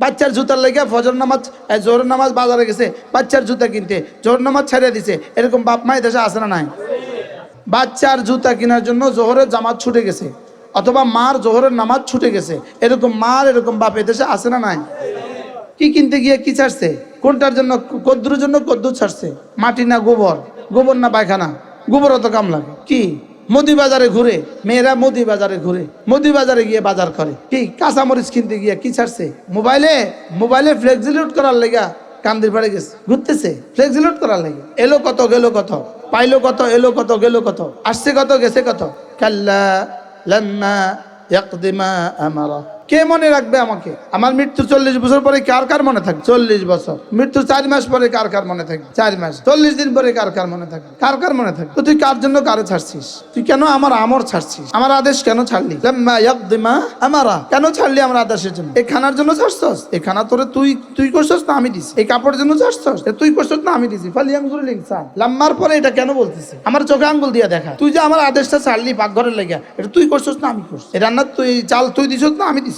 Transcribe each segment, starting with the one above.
বাচ্চার জুতার লেগে ফজর নামাজ এ, জোহর নামাজ বাজারে গেছে বাচ্চার জুতা কিনতে। জোর নামাজ ছেড়ে দিছে। এরকম বাপ মায়ের দেশে আসে না নাই? বাচ্চার জুতা কেনার জন্য জোহরের জামাত ছুটে গেছে। অথবা মার জোহরের নামাজ ছুটে গেছে। এরকম মার এরকম বাপ এদেশে আসে না নাই? কি কিনতে গিয়ে কি ছাড়ছে? কোনটার জন্য কদ্দুর জন্য কদ্দুর ছাড়ছে? মাটি না গোবর? গোবর না পায়খানা? গোবর অত কাম লাগে কি? মুদি বাজারে ঘুরে, মেয়েরা মুদি বাজারে ঘুরে, মুদি বাজারে গিয়ে বাজার করে। কি, কাঁচামরিচ কিনতে গিয়ে কি ছাড়ছে? মোবাইলে মোবাইলে ফ্লেক্সিলুট করার লেগা কান্দির পাড়ে গেছে। ঘুরতেছে? ফ্লেক্সিলুট করার লেগে। এলো কত, গেলো কত? পাইলো কত, এলো কত, গেলো কত? আসছে কত, গেছে কত? কাল্লা লন্না ইয়াকদিমা আমারা। কে মনে রাখবে আমাকে? আমার মৃত্যু চল্লিশ বছর পরে কার কার মনে থাকবে? চল্লিশ বছর। মৃত্যু চার মাস পরে কার কার মনে থাকে চার মাস। চল্লিশ দিন পরে কার কার মনে থাকে কার কার মনে থাকে তো তুই কার জন্য কারে ছাড়ছিস? তুই কেন আমার আমর ছাড়ছিস? আমার আদেশ কেন ছাড়লি? আমারা। কেন ছাড়লি আমার আদেশের জন্য? এই খানার জন্য ছাড়ছস? এই খানা তোরে তুই তুই করছস না আমি দিছি। এই কাপড়ের জন্য ছাড়ছস? তুই করছস না আমি দিছি। ফালি আঙ্গুল লাম্মার পরে এটা কেন বলতেছি? আমার চোখে আঙ্গুল দিয়ে দেখা। তুই যে আমার আদেশটা ছাড়লি পাকঘরের লেগে এটা তুই করছস না আমি করছি। রান্না তুই, চাল তুই দিছস না আমি দিছি।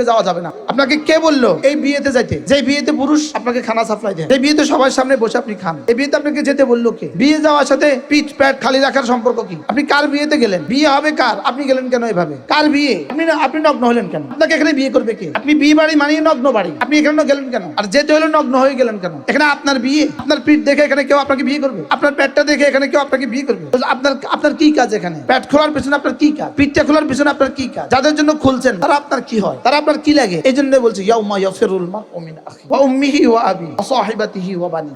যাওয়া যাবে না। আপনাকে কে বলল? এই বিয়েতে যাইতে। যে বিয়েতে পুরুষ আপনাকে খানা সাপ্লাই দেয়। এই বিয়েতে সবার সামনে বসে আপনি খান। এই বিয়েতে আপনাকে যেতে বলল কে? বিয়ে যাওয়ার সাথে পিঠ প্যাট খালি রাখার সম্পর্ক কি? আপনি কার বিয়েতে গেলেন? বিয়ে হবে কার? আপনি গেলেন কেন এভাবে? কার বিয়ে? আপনি আপনি নগ্ন হলেন কেন? আপনাকে এখানে বিয়ে করবে কে? আপনি বিয়ে বাড়ি মানিয়ে নগ্ন বাড়ি। আপনি এখানে গেলেন কেন? আর যেতে হলে নগ্ন হয়ে গেলেন কেন? এখানে আপনার বিয়ে? আপনার পিঠ দেখে এখানে কেউ আপনাকে বিয়ে করবে? আপনার পেটটা দেখে এখানে কেউ আপনাকে বিয়ে করবে? আপনার আপনার কি কাজ এখানে? পেট খোলার পিছনে আপনার কি কাজ? পিঠটা খোলার পিছনে আপনার কি কাজ? যাদের জন্য খুলছেন, তারা আপনার কি হয়? তারা আপনার কি লাগে? এই জন্য বলছে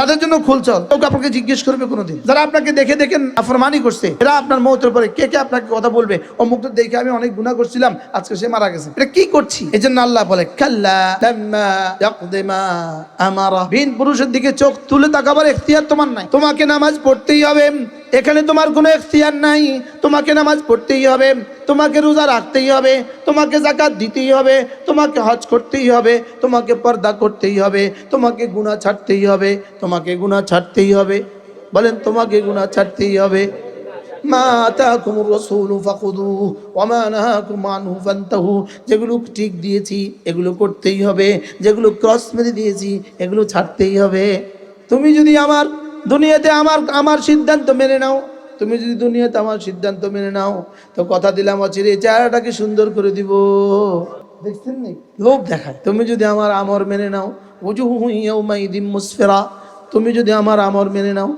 তাদের জন্য খুলছ কেউ আপনাকে জিজ্ঞেস করবে কোনোদিন। যারা আপনাকে দেখে দেখে নাফরমানি করছে, এরা আপনার মৌতের পরে কে কে আপনাকে কথা বলবে? অমুকটা দেখে আমি অনেক গুনাহ করছিলাম, আজকে সে মারা গেছে। এটা কি করছি? এই জন্য আল্লাহ বলে পুরুষের দিকে চোখ তুলে তাকাবার এখতিয়ার তোমার নাই। তোমাকে নামাজ পড়তেই হবে। এখানে তোমার কোনো এখতিয়ার নাই। তোমাকে নামাজ পড়তেই হবে। তোমাকে রোজা রাখতেই হবে, তোমাকে জাকাত দিতেই হবে, তোমাকে হজ করতেই হবে, তোমাকে পর্দা করতেই হবে, তোমাকে গুণা ছাড়তেই হবে, তোমাকে গুণা ছাড়তেই হবে। বলেন, তোমাকে গুণা ছাড়তেই হবে। যেগুলো ঠিক দিয়েছি, এগুলো করতেই হবে। যেগুলো ক্রস মেরে দিয়েছি, এগুলো ছাড়তেই হবে। তুমি যদি আমার দুনিয়াতে আমার আমার সিদ্ধান্ত মেনে নাও তুমি যদি দুনিয়াতে আমার সিদ্ধান্ত মেনে নাও, তো কথা দিলাম অচিরে এই চেহারাটাকে সুন্দর করে দিব। দেখছেন নি? লোভ দেখায়। তুমি যদি আমার আমর মেনে নাও উজুহু ইয়াউমাইদিন মুসফিরা তুমি যদি আমার আমর মেনে নাও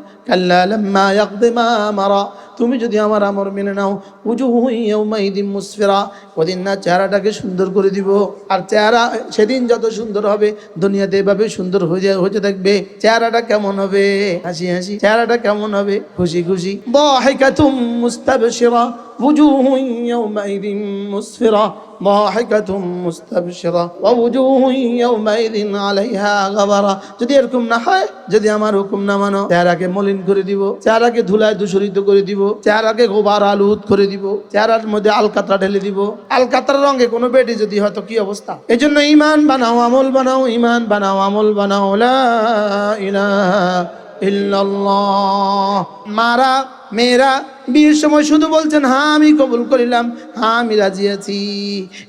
মারা। তুমি যদি আমার আমর মেনে নাও উজু হুইদিম মুসফেরা। ওদিন না চেহারাটাকে সুন্দর করে দিব। আর চেহারা সেদিন যত সুন্দর হবে, দুনিয়াতে এভাবে সুন্দর হয়ে হতে থাকবে। চেহারাটা কেমন হবে? হাসি হাসি। চেহারাটা কেমন হবে? খুশি খুশি। বহেকা তুম মুস্তাবেশিরা উজু হুইদিম মুসফেরা। ضاحكة مستبشرة ووجوه يومئذ عليها غبرة যদি এরকম না হয় যদি আমার হুকুম না মানো চেহারাকে মলিন করে দিব চেহারাকে ধুলায় দূষরিত করে দিব চেহারাকে গোবার আলুদ করে দিব চেহারার মধ্যে আলকাতরা ঢেলে দিব আলকাতরা রঙে কোনো বেডি যদি হয়তো কি অবস্থা এই জন্য ইমান বানাও আমল বানাও ইমান বানাও আমল বানাও লা ইলাহা ইল্লাল্লাহ। মারা, মেয়েরা, বিয়ের সময় শুধু বলছেন হ্যাঁ আমি কবুল করিলাম হ্যাঁ আমি রাজি আছি।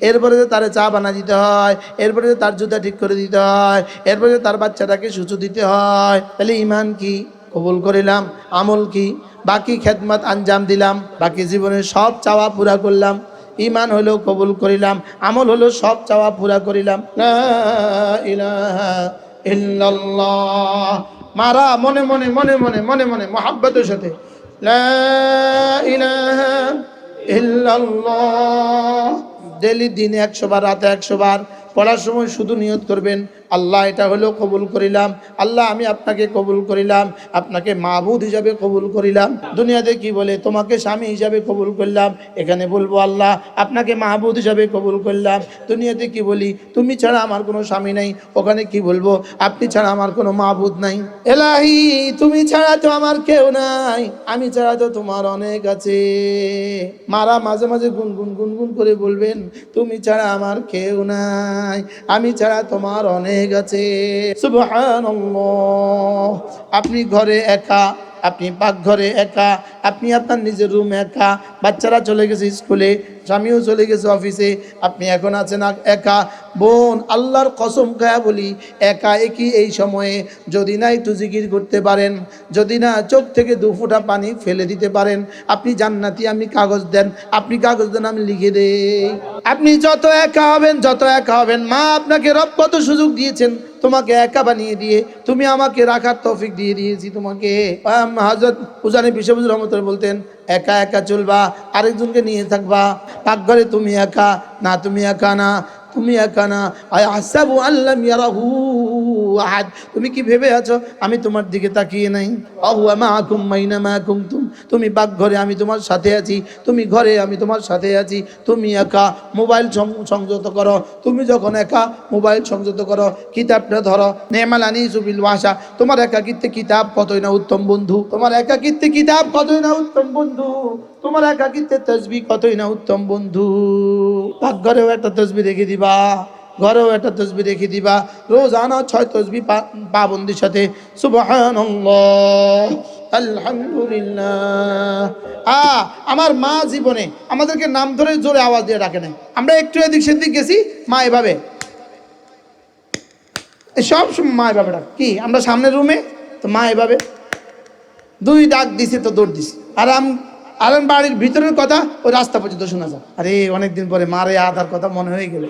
এরপরে যে তার চা বানা দিতে হয়, এরপরে যে তার জুতা ঠিক করে দিতে হয়, এরপরে যে তার বাচ্চাটাকে সুচু দিতে হয়, তাহলে ইমান কি? কবুল করিলাম, আমল কি? বাকি খেদমত আঞ্জাম দিলাম, বাকি জীবনের সব চাওয়া পুরা করলাম ইমান হলো কবুল করিলাম, আমল হলো সব চাওয়া পুরা করিলাম ইল্লাল্লাহ। মারা মনে মনে মনে মনে মনে মনে মহাব্বতের সাথে। ডেলি দিনে একশো বার, রাতে একশো বার, পড়ার সময় শুধু নিয়ত করবেন। আল্লাহ এটা হলেও কবুল করিলাম। আল্লাহ, আমি আপনাকে কবুল করিলাম। আপনাকে মাহবুদ হিসাবে কবুল করিলাম। দুনিয়াতে কি বলে? তোমাকে স্বামী হিসাবে কবুল করলাম। এখানে বলব আল্লাহ, আপনাকে মাহবুদ হিসাবে কবুল করলাম। দুনিয়াতে কি বলি? তুমি ছাড়া আমার কোনো স্বামী নাই। ওখানে কি বলব? আপনি ছাড়া আমার কোনো মাহবুদ নাই। এলাহি, তুমি ছাড়া তো আমার কেউ নাই। আমি ছাড়া তো তোমার অনেক আছে। মারা মাঝে মাঝে গুনগুন গুনগুন করে বলবেন, তুমি ছাড়া আমার কেউ নাই। আমি ছাড়া তোমার অনেক আছে গেছে। আপনি ঘরে একা, আপনি পাকঘরে একা, আপনি আপনার নিজের রুম একা, বাচ্চারা চলে গেছে স্কুলে স্বামীও চলে গেছে অফিসে, আপনি এখন আছেন একা। বোন, আল্লাহর কসম খায়া বলি, একা একই এই সময়ে যদি না একটু জিকির করতে পারেন, যদি না চোখ থেকে দু ফোঁটা পানি ফেলে দিতে পারেন, আপনি জান্নাতি আপনি কাগজ দেন, আপনি কাগজ দেন, আমি লিখে দেই। আপনি যত একা হবেন, যত একা হবেন। মা আপনাকে রব কত সুযোগ দিয়েছেন, তোমাকে একা বানিয়ে দিয়ে, তুমি আমাকে রাখার তৌফিক দিয়ে দিয়েছি তোমাকে। হজরত উজানি বিশ্ববুজুর রহমতুল বলতেন একা একা চলবা, আরেকজনকে নিয়ে থাকবা। পাকঘরে তুমি একা, না তুমি একা না, তুমি একা না। আসাবু আল্লাহ ইয়ারাহু আহাদ। তুমি কি ভেবে আছো? আমি তোমার দিকে তাকিয়ে নাই। অহুয়া মা আকুম মাইনা মা আকুম তুম তুমি পাকঘরে আমি তোমার সাথে আছি, তুমি ঘরে আমি তোমার সাথে আছি, তুমি একা মোবাইল সংযত করো, তুমি যখন একা মোবাইল সংযত করো, কিতাবটা ধরো, নেমাল আনি সুবিল ভাষা তোমার একাকিত্বে কিতাব কতই না উত্তম বন্ধু? তোমার একাকিত্বে কিতাব কতই না উত্তম বন্ধু? তোমার একাকিত্বে তসবি কতই না উত্তম বন্ধু? পাকঘরেও একটা তসবি রেখে দিবা, ঘরেও একটা তসবি রেখে দিবা রোজ আনা ছয় তসবি পাবন্দির সাথে, সুবহানাল্লাহ। আলহামদুলিল্লাহ। আ আমার মা জীবনে আমাদেরকে নাম ধরে জোরে আওয়াজ দিয়ে ডাকে নাই। আমরা একটু এদিক সেদিক গেছি মা এভাবে। সব সময় মা এভাবে ডাক। কি আমরা সামনের রুমে তো মা এভাবে। দুই ডাক দিছে তো দৌড় দিছে। আরাম আরাম বাড়ির ভিতরের কথা ওই রাস্তা পর্যন্ত শোনা যায়। আরে অনেকদিন পরে মারে আধার কথা মনে হয়ে গেল।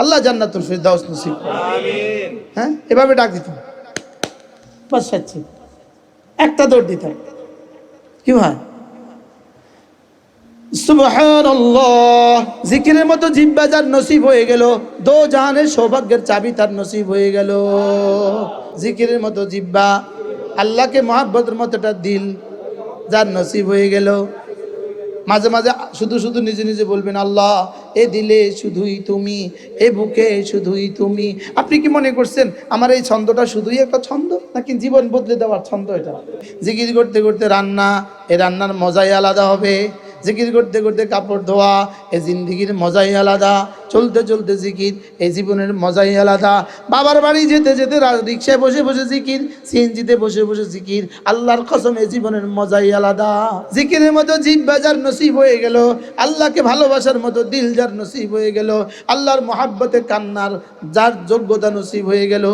আল্লাহ জান্নাতুল ফিরদাউস নসিব করুন। হ্যাঁ এভাবে ডাক দিতাম বাস সাচ্ছি একটা দৌড় দিতাম কি হয় জিকিরের মতো জিব্বা যার নসিব হয়ে গেল, দো জাহানের সৌভাগ্যের চাবি তার নসিব হয়ে গেল। জিকিরের মতো জিব্বা আল্লাহকে মহাব্বতের মতো দিল, যার নসিব হয়ে গেল। মাঝে মাঝে শুধু শুধু নিজে নিজে বলবেন, আল্লাহ, এ দিলে শুধুই তুমি, এ বুকে শুধুই তুমি। আপনি কি মনে করছেন, আমার এই ছন্দটা শুধুই একটা ছন্দ, নাকি জীবন বদলে দেওয়ার ছন্দ এটা? জিকির করতে করতে রান্না, এ রান্নার মজাই আলাদা হবে। জিকির করতে করতে কাপড় ধোয়া, এ জিন্দিগির মজাই আলাদা। চলতে চলতে জিকির, এই জীবনের মজাই আলাদা। বাবার বাড়ি যেতে যেতে রিক্সায় বসে বসে জিকির, সিএনজিতে বসে বসে জিকির, আল্লাহর কসম এই জীবনের মজাই আলাদা। জিকিরের মতো জিভ বাজার নসিব হয়ে গেল, আল্লাহকে ভালোবাসার মতো দিল যার নসিব হয়ে গেল, আল্লাহর মহাব্বতে কান্নার যার যোগ্যতা নসিব হয়ে গেল।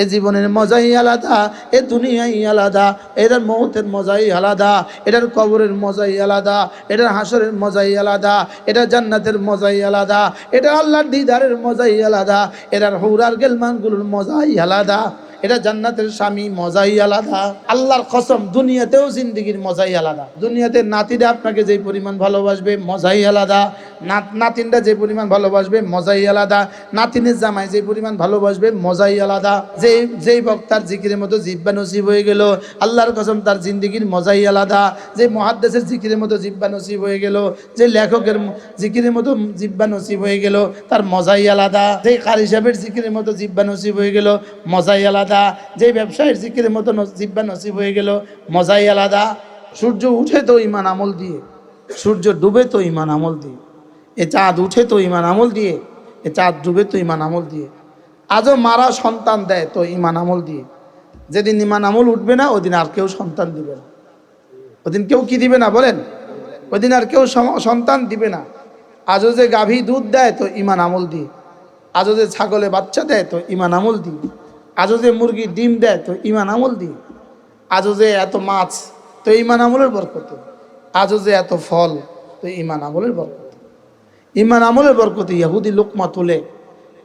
এ জীবনের মজাই আলাদা, এ দুনিয়াই আলাদা, এটার মৌতের মজাই আলাদা, এটার কবরের মজাই আলাদা, এটার হাসরের মজাই আলাদা, এটা জান্নাতের মজাই আলাদা, এটা আল্লাহর দিদারের মজাই আলাদা। এরার হৌরার গেলমানগুলোর মজাই আলাদা। এটা জান্নাতের স্বামী, মজাই আলাদা। আল্লাহর কসম, দুনিয়াতেও জিন্দিগির মজাই আলাদা। দুনিয়াতে নাতিরা আপনাকে যে পরিমাণ ভালোবাসবে, মজাই আলাদা। নাত, নাতিনরা যে পরিমাণ ভালোবাসবে, মজাই আলাদা। নাতিনের জামাই যে পরিমাণ ভালোবাসবে, মজাই আলাদা। যে, যেই বক্তার জিকিরের মতো জিব্বা নসিব হয়ে গেল, আল্লাহর কসম তার জিন্দিগির মজাই আলাদা। যে মহাদ্দেশের জিকিরের মতো জিব্বা নসিব হয়ে গেল, যে লেখকের জিকিরের মতো জিব্বা নসিব হয়ে গেল, তার মজাই আলাদা। যে কারি সাহেবের জিকিরের মতো জিব্বা নসিব হয়ে গেল, মজাই আলাদা। যে ব্যবসায়ীর জিকিরের মতো জিব্বা নসিব হয়ে গেল, মজাই আলাদা। সূর্য উঠে তো ইমান আমল দিয়ে, সূর্য ডুবে তো ইমান আমল দিয়ে, এ চাঁদ উঠে তো ইমান আমল দিয়ে, এ চাঁদ ডুবে তো ইমান আমল দিয়ে। আজও মারা সন্তান দেয় তো ইমান আমল দিয়ে। যেদিন ইমান আমল উঠবে না, ওদিন আর কেউ সন্তান দিবে না। ওদিন কেউ কি দিবে না বলেন? ওদিন আর কেউ সন্তান দিবে না। আজও যে গাভী দুধ দেয় তো ইমান আমল দিয়ে, আজও যে ছাগলে বাচ্চা দেয় তো ইমান আমল দিয়ে। আজও যে মুরগি ডিম দেয়, তো ইমান আমল দিয়ে আজও যে এত মাছ, তো ইমান আমলের বরকতে। আজও যে এত ফল, তো ইমান আমলের বরকতে। ইমান আমলের বরকতে ইহুদি লোকমা তুলে,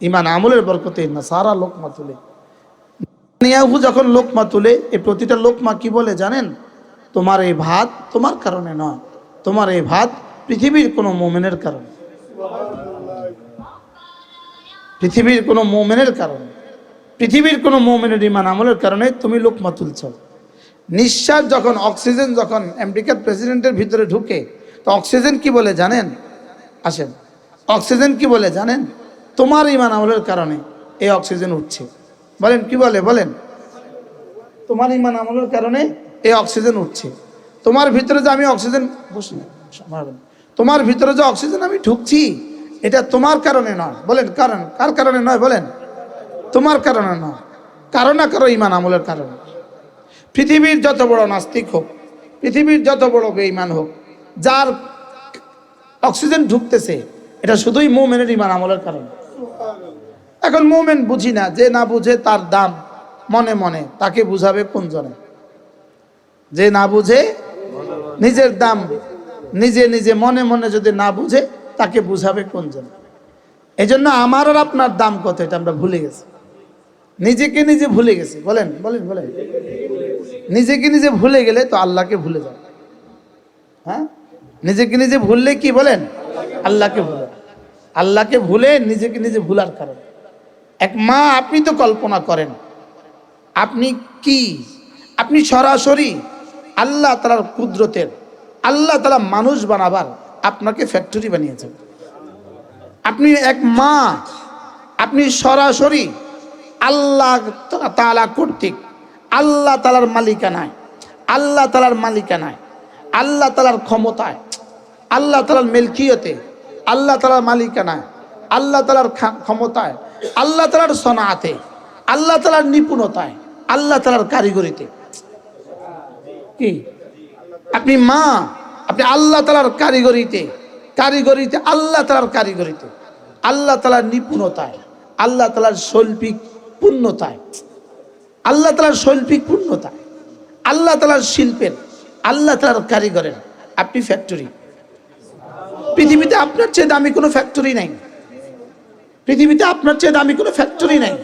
ইমান আমলের বরকতে না নাসারা লোকমা তুলে। নিয়াহু যখন লোকমা তুলে এই প্রতিটা লোকমা কি বলে জানেন? তোমার এই ভাত তোমার কারণে নয়, তোমার এই ভাত পৃথিবীর কোনো মোমেনের কারণে। পৃথিবীর কোনো মোমেনের কারণে। পৃথিবীর কোনো মোমেনের ইমান আমলের কারণে তুমি লোকমা তুলছ। নিঃশ্বাস যখন, অক্সিজেন যখন আমেরিকার প্রেসিডেন্টের ভিতরে ঢুকে, তো অক্সিজেন কি বলে জানেন? আসেন। অক্সিজেন কি বলে জানেন? তোমার ইমান আমলের কারণে এই অক্সিজেন উঠছে। বলেন, কি বলে? বলেন। তোমার ইমান আমলের কারণে এই অক্সিজেন উঠছে। তোমার ভিতরে যে আমি অক্সিজেন মারবেন। তোমার ভিতরে যে অক্সিজেন আমি ঢুকছি, এটা তোমার কারণে নয়। বলেন, কারণ, কার কারণে নয়? বলেন। তোমার কারণে না, কারও না কারও ইমান আমলের কারণে। পৃথিবীর যত বড় নাস্তিক হোক, পৃথিবীর যত বড় বেঈমান হোক, যার অক্সিজেন ঢুকতেছে, এটা শুধুই মোমেনের ইমান আমলের কারণে। এখন মোমেন বুঝি না, যে না বুঝে তার দাম মনে মনে, তাকে বুঝাবে কোন জনে? যে না বুঝে নিজের দাম নিজে নিজে মনে মনে যদি না বুঝে, তাকে বুঝাবে কোন জনে? এই জন্য আমার আর আপনার দাম কত, এটা আমরা ভুলে গেছি। নিজেকে নিজে ভুলে গেছে। বলেন বলেন বলেন। নিজেকে নিজে ভুলে গেলে তো আল্লাহকে ভুলে যাবে। হ্যাঁ? নিজেকে নিজে ভুললে কি বলেন? আল্লাহকে ভুলে আল্লাহকে ভুলে নিজেকে নিজে ভুলার কারণ। এক মা, আপনি তো কল্পনা করেন, আপনি কি? আপনি সরাসরি আল্লাহ তালার কুদরতের, আল্লাহ তালা মানুষ বানাবার আপনাকে ফ্যাক্টরি বানিয়েছেন। আপনি এক মা, আপনি সরাসরি আল্লাহ তালা কর্তৃক আল্লাহ তালার মালিকানায় আল্লাহ তালার মালিকানায় আল্লাহ তালার ক্ষমতায় আল্লাহ তালার মেলকিয়তে আল্লাহ তালার মালিকানায় আল্লাহ তালার ক্ষমতায় আল্লাহ তালার সনাতে আল্লাহ তালার নিপুণতায় আল্লাহ তালার কারিগরিতে কি আপনি মা আপনি আল্লাহ তালার কারিগরিতে কারিগরিতে আল্লাহ তালার কারিগরিতে আল্লাহ তালার নিপুণতায় আল্লাহ তালার শৈল্পিক পূর্ণতায়। আল্লাহ তালার শৈল্পিক পূর্ণতায়। আল্লাহ তালার শিল্পের, আল্লাহ তালার কারিগরের। আপনি ফ্যাক্টরি পৃথিবীতে আপনার চেয়ে দামি কোনো ফ্যাক্টরি নাই। পৃথিবীতে আপনার চেয়ে দামি কোনো ফ্যাক্টরি নাই।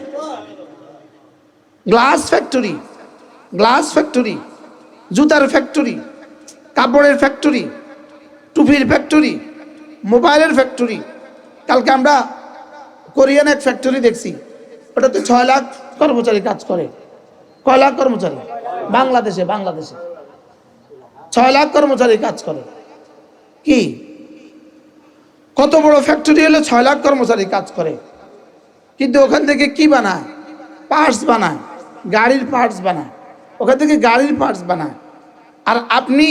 গ্লাস ফ্যাক্টরি গ্লাস ফ্যাক্টরি জুতার ফ্যাক্টরি কাপড়ের ফ্যাক্টরি টুপির ফ্যাক্টরি মোবাইলের ফ্যাক্টরি কালকে আমরা কোরিয়ান এক ফ্যাক্টরি দেখছি। ওটাতে ছয় লাখ কর্মচারী কাজ করে। কয় লাখ কর্মচারী? বাংলাদেশে বাংলাদেশে। ছয় লাখ কর্মচারী কাজ করে। কি? কত বড় ফ্যাক্টরি হলে ছয় লাখ কর্মচারী কাজ করে। কিন্তু ওখান থেকে কি বানায়? পার্টস বানায়। গাড়ির পার্টস বানায়। ওখান থেকে গাড়ির পার্টস বানায়। আর আপনি,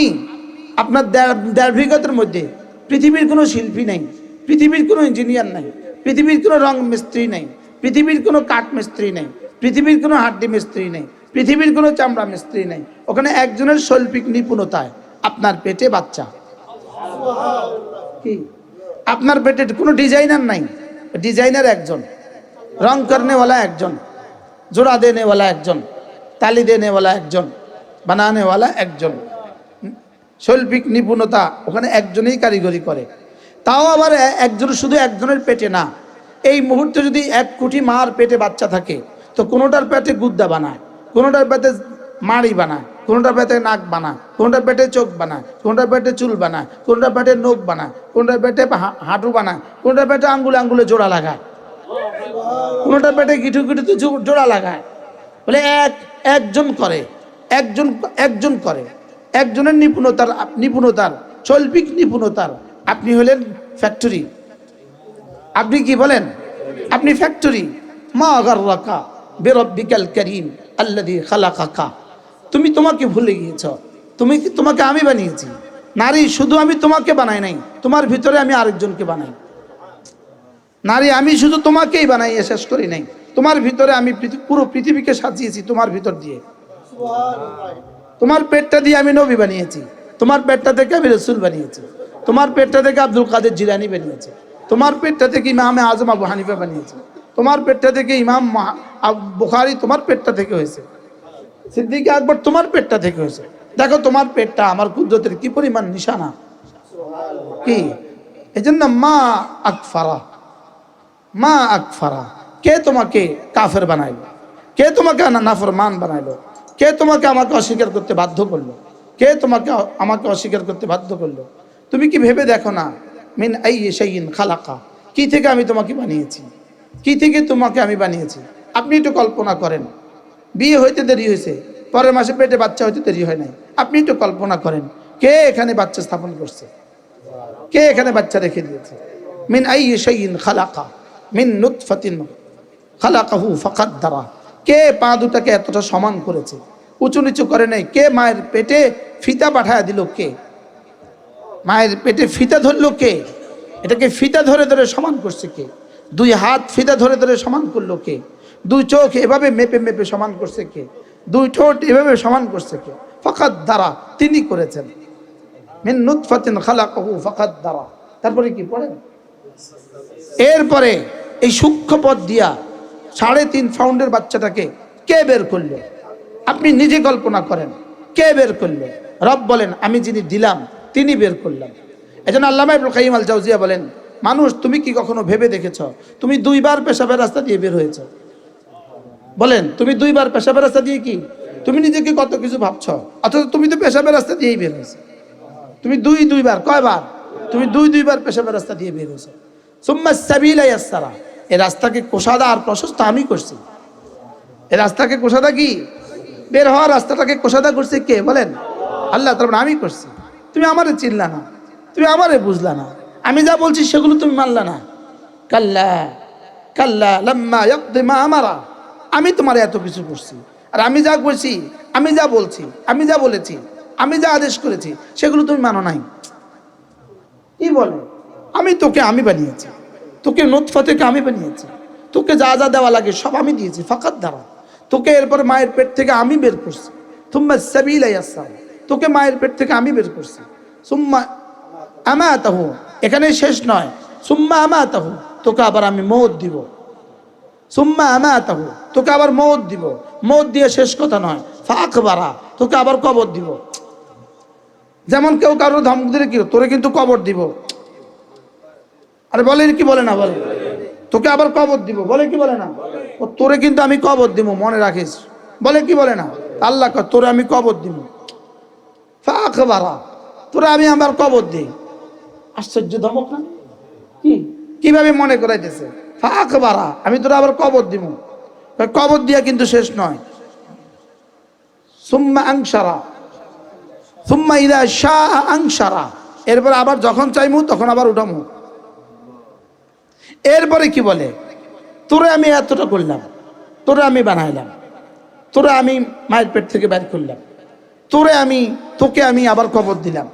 আপনার বিঘতের মধ্যে পৃথিবীর কোনো শিল্পী নেই, পৃথিবীর কোনো ইঞ্জিনিয়ার নেই, পৃথিবীর কোনো রং মিস্ত্রি নেই পৃথিবীর কোনো কাঠ মিস্ত্রি নেই, পৃথিবীর কোনো হাড্ডি মিস্ত্রি নেই, পৃথিবীর কোনো চামড়া মিস্ত্রি নেই, ওখানে একজনের শৈল্পিক নিপুণতায় আপনার পেটে বাচ্চা। কি? আপনার পেটে কোনো ডিজাইনার নাই, ডিজাইনার একজন, রং করনেওয়ালা একজন, জোড়া দেনেওয়ালা একজন, তালি দেনেওয়ালা একজন, বানানেওয়ালা একজন শৈল্পিক নিপুণতা ওখানে একজনেই কারিগরি করে। তাও আবার একজন শুধু একজনের পেটে না এই মুহূর্তে যদি এক কোটি মার পেটে বাচ্চা থাকে, তো কোনোটার পেটে গুদ্দা বানায়, কোনোটার পেটে মাড়ি বানায়, কোনোটার পেটে নাক বানায়, কোনোটার পেটে চোখ বানায়, কোনোটার পেটে চুল বানায়, কোনোটার পেটে নখ বানায়, কোনোটার পেটে হাঁটু বানায়, কোনোটার পেটে আঙ্গুলে আঙ্গুলে জোড়া লাগায়, কোনোটার পেটে গিঠু গিঠুতে জোড়া লাগায়। বলে এক, একজন করে, একজন একজন করে, একজনের নিপুণতার নিপুণতার, শৈল্পিক নিপুণতার। আপনি হলেন ফ্যাক্টরি আপনি কি বলেন? আপনি ফ্যাক্টরি মা গার্রাকা, বেরব্বিকাল করিম আল্লাদি খালা কাকা তুমি তোমাকে ভুলে গিয়েছ। তুমি কি তোমাকে আমি বানিয়েছি? নারী শুধু আমি তোমাকে বানাই নাই, তোমার ভিতরে আমি আরেকজনকে বানাই। নারী আমি শুধু তোমাকেই বানাই শেষ করি নাই। তোমার ভিতরে আমি পুরো পৃথিবীকে সাজিয়েছি তোমার ভিতর দিয়ে। তোমার পেটটা দিয়ে আমি নবী বানিয়েছি। তোমার পেটটা থেকে আমি রসুল বানিয়েছি। তোমার পেটটা থেকে আব্দুল কাদের জিলানি বানিয়েছি। তোমার পেটটা থেকে ইমাম আজম আবু হানিফা বানিয়েছি। তোমার পেটটা থেকে ইমাম বুখারি তোমার পেটটা থেকে হয়েছে। সিদ্দিক আকবর তোমার পেটটা থেকে হয়েছে। দেখো তোমার পেটটা আমার কুদরতের কি পরিমাণ নিশানা? কি? এই জন্য মা আকফারা। মা আকফারা। কে তোমাকে কাফের বানাইলো? কে তোমাকে নাফরমান বানাইলো? কে তোমাকে আমাকে অস্বীকার করতে বাধ্য করল? কে তোমাকে আমাকে অস্বীকার করতে বাধ্য করল? তুমি কি ভেবে দেখো না মিন আই সেইন খালাকা। কি থেকে আমি তোমাকে বানিয়েছি? কি থেকে তোমাকে আমি বানিয়েছি? আপনি একটু কল্পনা করেন। বিয়ে হইতে দেরি হয়েছে পরের মাসে পেটে বাচ্চা হইতে দেরি হয় নাই। আপনি একটু কল্পনা করেন, কে এখানে বাচ্চা স্থাপন করছে? কে এখানে বাচ্চা রেখে দিয়েছে? মিন আই শাইইন খালাকা, মিন নুতফাতিন খালাকাহু ফাকাদ্দারা। কে পা দুটাকে এতটা সমান করেছে? উঁচু নিচু করে নাই। কে মায়ের পেটে ফিতা পাঠায় দিল কে? মায়ের পেটে ফিতা ধরলো কে? এটাকে ফিতা ধরে ধরে সমান করছে কে? দুই হাত ফিতা ধরে ধরে সমান করল কে? দুই চোখ এভাবে মেপে মেপে সমান করছে কে? দুই ঠোঁট এভাবে সমান করছে কে? ফাকাত দ্বারা তিনি করেছেন। মিন নুতফাতিন খালাকাহু ফাকাত দ্বারা তারপরে কি পড়েন? এরপরে এই সূক্ষ্ম পথ দিয়া সাড়ে তিন ফাউন্ডের বাচ্চাটাকে কে বের করল? আপনি নিজে কল্পনা করেন, কে বের করল? রব বলেন, আমি যিনি দিলাম তিনি বের করলাম এজন্য আল্লামা ইবুল কাইম আল জাউজিয়া বলেন, মানুষ, তুমি কি কখনো ভেবে দেখেছ? তুমি দুইবার পেশাবের রাস্তা দিয়ে বের হয়েছ। বলেন, তুমি দুইবার পেশাবের রাস্তা দিয়ে কি? তুমি নিজেকে কত কিছু ভাবছ? অথচ তুমি তো পেশাবের রাস্তা দিয়েই বের হয়েছো। তুমি দুই, দুইবার, কয়বার? তুমি দুই, দুইবার পেশাবের রাস্তা দিয়ে বের হয়েছো। সুম্মা সাবিলা ইয়াসসারা। এই রাস্তাকে কোষাদা আর প্রশস্ত আমি করছি। এই রাস্তাকে কোষাদা কি? বের হওয়ার রাস্তাটাকে কোষাদা করছে কে? বলেন, আল্লাহ তারপর আমি করছি। তুমি আমারে চিনলা না, তুমি আমারে বুঝলা না। আমি যা বলছি সেগুলো তুমি মানলা না। কাল্লা কাল্লা, লাম্মা মা আমারা। আমি তোমার এত কিছু করছি আর আমি যা করছি আমি যা বলছি, আমি যা বলেছি, আমি যা আদেশ করেছি, সেগুলো তুমি মানো নাই। কি বলে? আমি তোকে আমি বানিয়েছি। তোকে নোৎফা থেকে আমি বানিয়েছি। তোকে যা যা দেওয়া লাগে সব আমি দিয়েছি, ফাঁকাত দ্বারা তোকে এরপর মায়ের পেট থেকে আমি বের করছি। তুম্মা সাবিল আসাম তোকে মায়ের পেট থেকে আমি বের করছি। সুম্মা আমা তাহু এখানে শেষ নয়। সুম্মা আমা তাহু তোকে আবার আমি মৌত দিব। সুম্মা আমা তাহু তোকে আবার মৌত দিব। মৌত দিয়ে শেষ কথা নয়। ফাঁক বাড়া তোকে আবার কবর দিব। যেমন কেউ কারও ধমক দিলে কি, তোরে কিন্তু কবর দিব। আরে বলে কি বলে না, বলে। তোকে আবার কবর দিব, বলে কি বলে না? ও তোরে কিন্তু আমি কবর দিব, মনে রাখিস। বলে কি বলে না? আল্লাহ তোরে আমি কবর দিব। ফাঁক বাড়া তোরে আমি আমার কবর দিই। আশ্চর্য ধমক না? কি? কীভাবে মনে করাইতেছে? ফাঁক বাড়া আমি তোরা আবার কবর দিব। কবর দিয়া কিন্তু শেষ নয়। সুম্মা আংসারা সুম্মা ইদা শাহ আংসারা এরপর আবার যখন চাইমু তখন আবার উঠামু। এরপরে কি বলে? তোরে আমি এতটা করলাম তোরে আমি বানাইলাম তোরে আমি মায়ের পেট থেকে বের করলাম। তোরে আমি, তোকে আমি আবার কবর দিলাম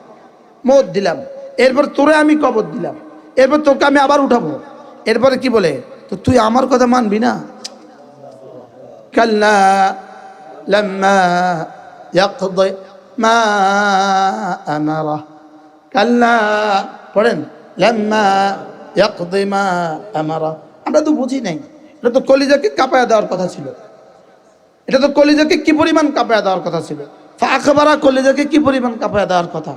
মত দিলাম, এরপর তোরে আমি কবর দিলাম, এরপর তোকে আমি আবার উঠাবো। এরপরে কি বলে? তো তুই আমার কথা মানবি না? আমরা তো বুঝি নাই। এটা তো কলিজাকে কাঁপায়া দেওয়ার কথা ছিল। এটা তো কলিজাকে কি পরিমাণ কাঁপায়া দেওয়ার কথা ছিল? ফাঁকবারা কলিজাকে কি পরিমাণ কাঁপায়া দেওয়ার কথা?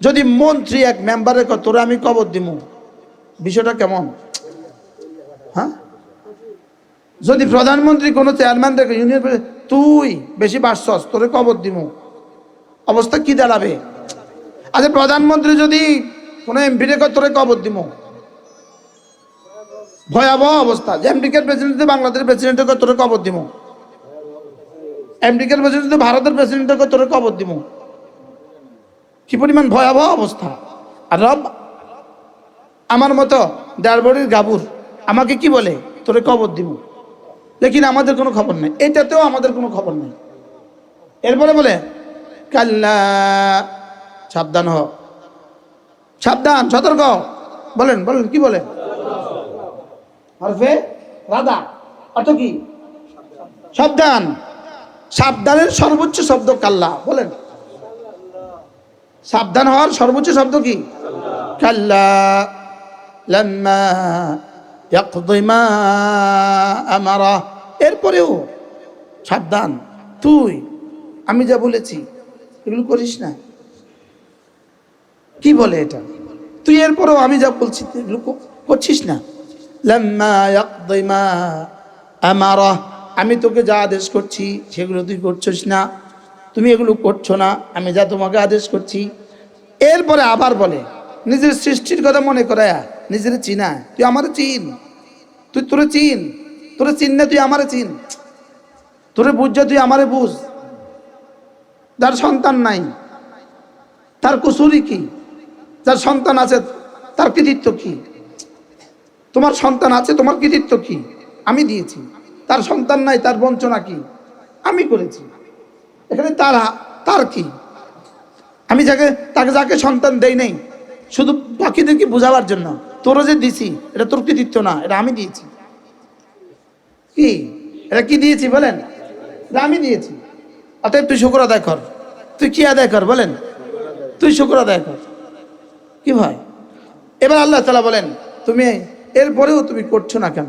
যদি মন্ত্রী এক মেম্বারের কত তোরা আমি কবর দিব বিষয়টা কেমন? হ্যাঁ? যদি প্রধানমন্ত্রী কোনো চেয়ারম্যান দেখে, ইউনিয়ন তুই বেশি বাড়ছস, তোরে কবর দিব অবস্থা কি দাঁড়াবে? আচ্ছা প্রধানমন্ত্রী যদি কোনো এমপি রেখে তোরে কবর দিব ভয়াবহ অবস্থা। যে আমেরিকার প্রেসিডেন্ট বাংলাদেশের প্রেসিডেন্টকে তোরে কবর দিমু। আমেরিকার প্রেসিডেন্ট ভারতের প্রেসিডেন্টকে তোরে কবর দিমু। কি পরিমাণ ভয়াবহ অবস্থা। আর রব, আমার মতো ডারবড়ির গাবুর আমাকে কি বলে, তোরে কবর দিব লেকিন আমাদের কোনো খবর নেই। এটাতেও আমাদের কোনো খবর নেই। এরপরে বলে, কাল্লা, সাবধান হ সাবধান, সতর্ক বলেন বলেন, কি বলে রাধা অর্থ কি? সাবধান। সাবধানের সর্বোচ্চ শব্দ কাল্লা, বলেন। সাবধান হওয়ার সর্বোচ্চ শব্দ কি? কাল্লা এরপরেও সাবধান, তুই, আমি যা বলেছি, এগুলো করিস না। কি বলে এটা? তুই এরপরেও আমি যা বলছি, এগুলো করছিস না। লাম্মা আমারা। আমি তোকে যা আদেশ করছি, সেগুলো তুই করছিস না। তুমি এগুলো করছ না, আমি যা তোমাকে আদেশ করছি। এরপরে আবার বলে, নিজের সৃষ্টির কথা মনে করায়, নিজের চিনা তুই আমার চিন। তুই তোরে চিন। তোরে চিন না, তুই আমারে চিন। তোরে বুঝছে তুই আমারে বুঝ। যার সন্তান নাই, তার কুসুরি কি? যার সন্তান আছে, তার কৃতিত্ব কি? তোমার সন্তান আছে, তোমার কৃতিত্ব কি? আমি দিয়েছি। তার সন্তান নাই, তার বঞ্চনা কি? আমি করেছি। এখানে তার তার কি? আমি যাকে, তাকে যাকে সন্তান দেই নাই, শুধু বাকিদেরকে বোঝাবার জন্য। তোরও যে দিছি, এটা তোর কৃতিত্ব না, এটা আমি দিয়েছি। কি? এটা কি দিয়েছি বলেন? এটা আমি দিয়েছি। অতএব তুই শুক্র আদায় কর। তুই কি আদায় কর বলেন? তুই শুক্র আদায় কর। কি ভাই এবার আল্লাহ তালা বলেন, তুমি এরপরেও তুমি করছ না কেন?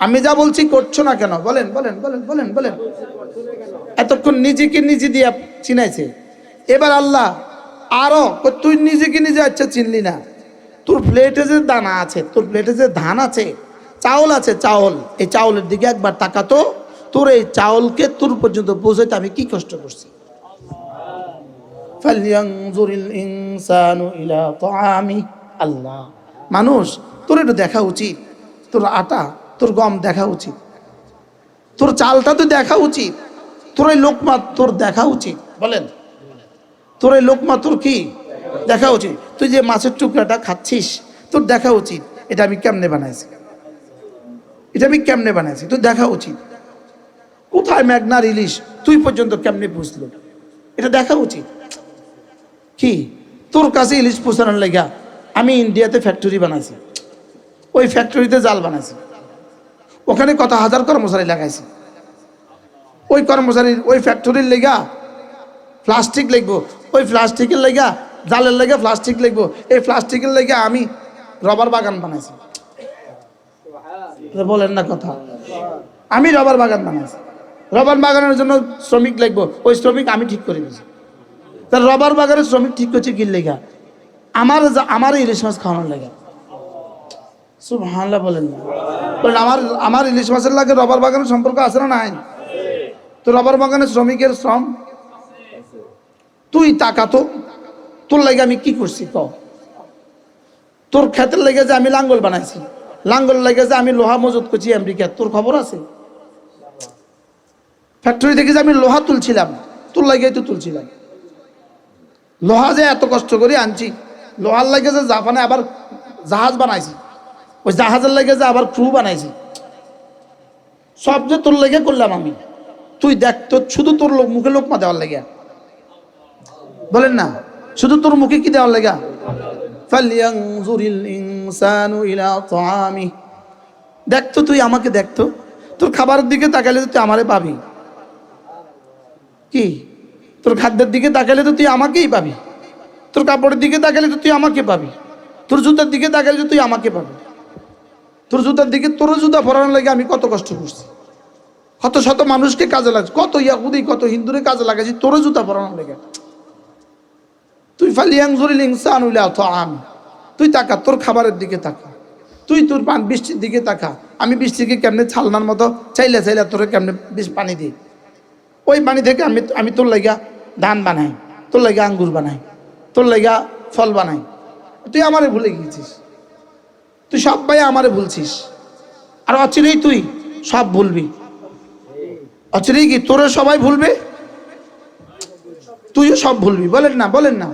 আমি যা বলছি করছ না কেন? বলেন বলেন বলেন বলেন বলেন। এতক্ষণ নিজেকে নিজে দিয়ে চিনাইছে। এবার আল্লাহ আরও তুই নিজেকে নিজে আচ্ছা চিনলি না। তোর প্লেটে যে দানা আছে, তোর প্লেটে যে ধান আছে, চাউল আছে, চাউল। এই চাউলের দিকে একবার তাকাতো, তোর এই চাউলকে তোর পর্যন্ত পৌঁছাইতে আমি কি কষ্ট করছি? আল্লাহ। মানুষ, তোর একটু দেখা উচিত। তোর আটা তোর গম দেখা উচিত। তোর চালটা তো দেখা উচিত। তোর এই লোকমা তোর দেখা উচিত। বলেন। তোর এই লোকমা তোর কি? দেখা উচিত। তুই যে মাছের টুকরাটা খাচ্ছিস তোর দেখা উচিত। এটা আমি কেমনে বানাইছি? এটা আমি কেমনে বানাইছি? তোর দেখা উচিত। কোথায় ম্যাগনার ইলিশ তুই পর্যন্ত কেমনে বুঝলো এটা দেখা উচিত। কি? তোর কাছে ইলিশ পৌঁছানোর লেগা আমি ইন্ডিয়াতে ফ্যাক্টরি বানাইছি। ওই ফ্যাক্টরিতে জাল বানাইছি। ওখানে কত হাজার কর্মচারী লাগাইছে? ওই কর্মচারীর, ওই ফ্যাক্টরির লেগা প্লাস্টিক লিখব ওই প্লাস্টিকের লেগা জালের লেগে প্লাস্টিক লিখব এই প্লাস্টিকের লেগে আমি রবার বাগান বানাইছি। বলেন না কথা। আমি রবার বাগান বানাইছি। রবার বাগানের জন্য শ্রমিক লিখব ওই শ্রমিক আমি ঠিক করে দিয়েছি তার রবার বাগানের শ্রমিক ঠিক করছে কি লেগা? আমার আমার ইলিশ মাছ খাওয়ানোর লেগা। সুবহানাল্লাহ বলেন না। বলেন, আমার আমার ইলিশ মাছের লাগে রবার বাগানের সম্পর্ক আছে না নাই? তো রবার বাগানের শ্রমিকের শ্রম? তুই টাকা তো। তোর লাগে আমি কি করছি ক? তোর ক্ষেতের লেগে যে আমি লাঙ্গল বানাইছি। লাঙ্গল লেগে যে আমি লোহা মজুত করছি আমেরিকা। তোর খবর আছে? ফ্যাক্টরি থেকে যে আমি লোহা তুলছিলাম, তোর লাগে তো তুলছিলাম। লোহা যে এত কষ্ট করে আনছি, লোহার লাগে যে জাপানে আবার জাহাজ বানাইছি। ওই জাহাজের লেগে যে আবার ক্রু বানাইছি। সব যে তোর লেগে করলাম আমি। তুই দেখ, তোর শুধু তোর লোক মুখে লোক লোকমা দেওয়ার লেগে। বলেন না, শুধু তোর মুখে কি দেওয়ার লেগা? দেখতো তুই আমাকে দেখতো তোর খাবারের দিকে তাকালে তো তুই আমারে পাবি। কি? তোর খাদ্যের দিকে তাকালে তো তুই আমাকেই পাবি। তোর কাপড়ের দিকে তাকালে তো তুই আমাকে পাবি। তোর জুতার দিকে তাকালে তো তুই আমাকে পাবি। তোর জুতার দিকে তোর জুতা পরানোর লাগে আমি কত কষ্ট করছি। কত শত মানুষকে কাজে লাগছে কত ইয়াহুদি, কত হিন্দুরে কাজে লাগাইছি তোর জুতা পরানোর লেগে। তুই ফালিয়াং জরিল ইনসান উইলা আম তুই তাকা, তোর খাবারের দিকে তাকা। তুই তোর পান বৃষ্টির দিকে তাকা। আমি বৃষ্টিকে কেমনে ছালনার মতো চাইলে চাইলে তোরে কেমনে বিষ- পানি দিই? ওই পানি থেকে আমি আমি তোর লাগা ধান বানাই, তোর লাগা আঙ্গুর বানাই, তোর লাগা ফল বানাই। তুই আমারে ভুলে গিয়েছিস। তুই সবাই আমারে ভুলছিস আর অচিরেই তুই সব ভুলবি। অচিরেই কি তোরে সবাই ভুলবে? তুইও সব ভুলবি। বলেন না বলেন না।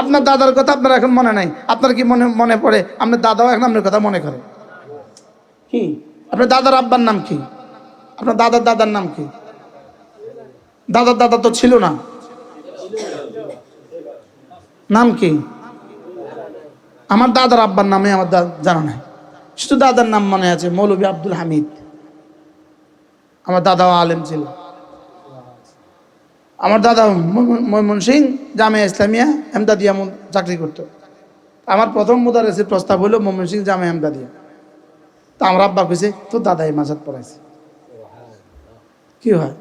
আপনার দাদার কথা আপনার এখন মনে নাই। আপনার কি মনে মনে পড়ে? আপনার দাদাও এখন আপনার কথা মনে করে। কি? আপনার দাদার আব্বার নাম কি? আপনার দাদার দাদার নাম কি? দাদার দাদা তো ছিল না। নাম কি? আমার দাদার আব্বার নামে আমার জানা নাই। শুধু দাদার নাম মনে আছে, মৌলভী আব্দুল হামিদ। আমার দাদাও আলেম ছিল। আমার দাদা ময়মন সিং জামিয়া ইসলামিয়া এমদাদিয়া চাকরি করতো। আমার প্রথম মুদারেসের প্রস্তাব হলো ময়মন সিং জামিয়া এমদাদিয়া তা আমার আব্বা কইছে, তোর দাদা এই পড়াইছে। কি হয়?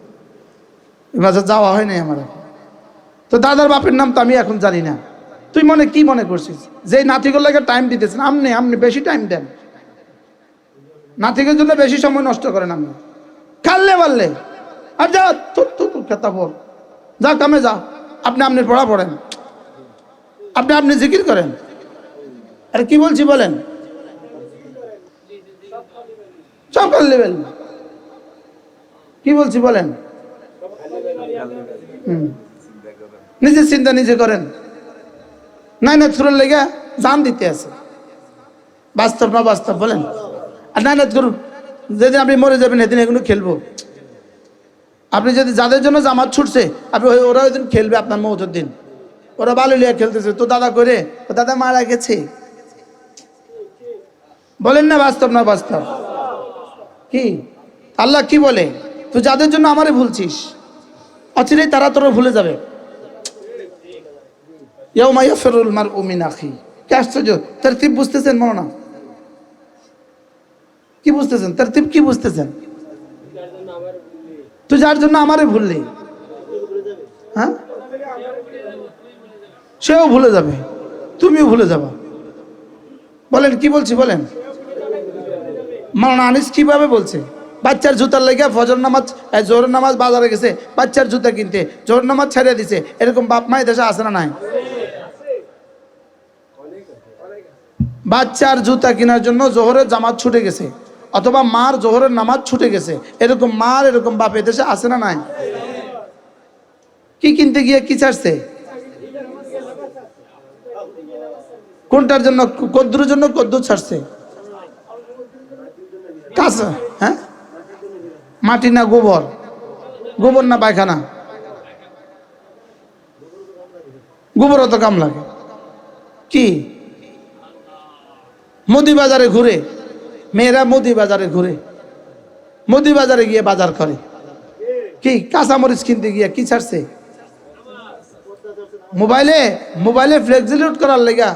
এই যাওয়া হয় নাই আমার তো দাদার বাপের নাম তো আমি এখন জানি না। তুই মনে কি মনে করছিস? যে নাতিগুলোকে টাইম দিতেছেন আপনি আপনি বেশি টাইম দেন। নাতিকের জন্য বেশি সময় নষ্ট করেন আপনি। খাললে পারলে আর যা, তোর তোর খেতা পড় যা, কামে যা। আপনি আপনি পড়া পড়েন। আপনি আপনি জিকির করেন। আরে কি বলছি বলেন? সকাল লেভেল কি বলছি বলেন। নিজের চিন্তা নিজে করেন। নাই না থুরের লেগে জান দিতে আছে। বাস্তব না বাস্তব বলেন? আর নাই না যেদিন আপনি মরে যাবেন সেদিন এগুলো খেলব। আপনি যদি যাদের জন্য জামাত ছুটছে, আপনি ওরা ওই দিন খেলবে আপনার মৌতের দিন। ওরা বালু লিয়া খেলতেছে। তো দাদা করে দাদা মারা গেছে। বলেন না বাস্তব না বাস্তব? কি? আল্লাহ কি বলে? তুই যাদের জন্য আমারে ভুলছিস, অচিরেই তারা তোর ভুলে যাবে। ফেরুল বুঝতেছেন কি বুঝতেছেন? ভুললি? হ্যাঁ? সেও ভুলে যাবে। তুমিও ভুলে যাবা। বলেন, কি বলছি বলেন? মাওলানা আনিস কীভাবে বলছে? বাচ্চার জুতার লেগে ফজর নামাজ জোর নামাজ বাজারে গেছে, বাচ্চার জুতা কিনতে জোর নামাজ ছেড়ে দিছে। এরকম বাপ মায়ের দেশে আসে না নাই? বাচ্চার জুতা কেনার জন্য জোহরের জামাত ছুটে গেছে, অথবা মার জোহরের নামাজ ছুটে গেছে। এরকম মার, এরকম বাপ এদেশে আসে না নাই? কি কিনতে গিয়ে কি ছাড়ছে? কোনটার জন্য, কদ্দুর জন্য কদ্দুর ছাড়ছে? কাঁচা হ্যাঁ? মাটি না গোবর? গোবর না পায়খানা? গোবরও তো কাম লাগে কি? মুদি বাজারে ঘুরে, মেয়েরা মুদি বাজারে ঘুরে মুদি বাজারে গিয়ে বাজার করে। কি, কাঁচামরিচ কিনতে গিয়ে কি ছাড়ছে? মোবাইলে মোবাইলে ফ্লেক্সিলিউট করার লেগা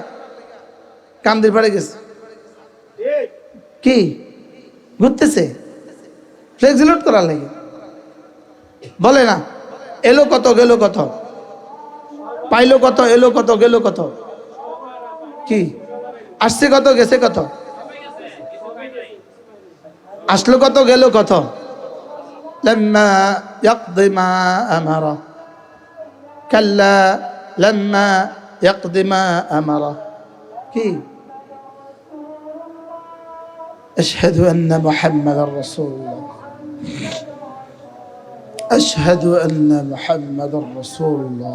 কান্দির পাড়ে গেছে। কি, ঘুরতেছে? ফ্লেক্সিলোড করার লাগে? বলে না, এলো কত, গেল কত? পাইলো কত, এলো কত, গেল কত? কি? আসছে কত গেছে কত আসলো কত গেল কত لما يقضي ما أمره كلا لما يقضي ما أمره কি أشهد أن محمد رسول الله أشهد أن محمد رسول الله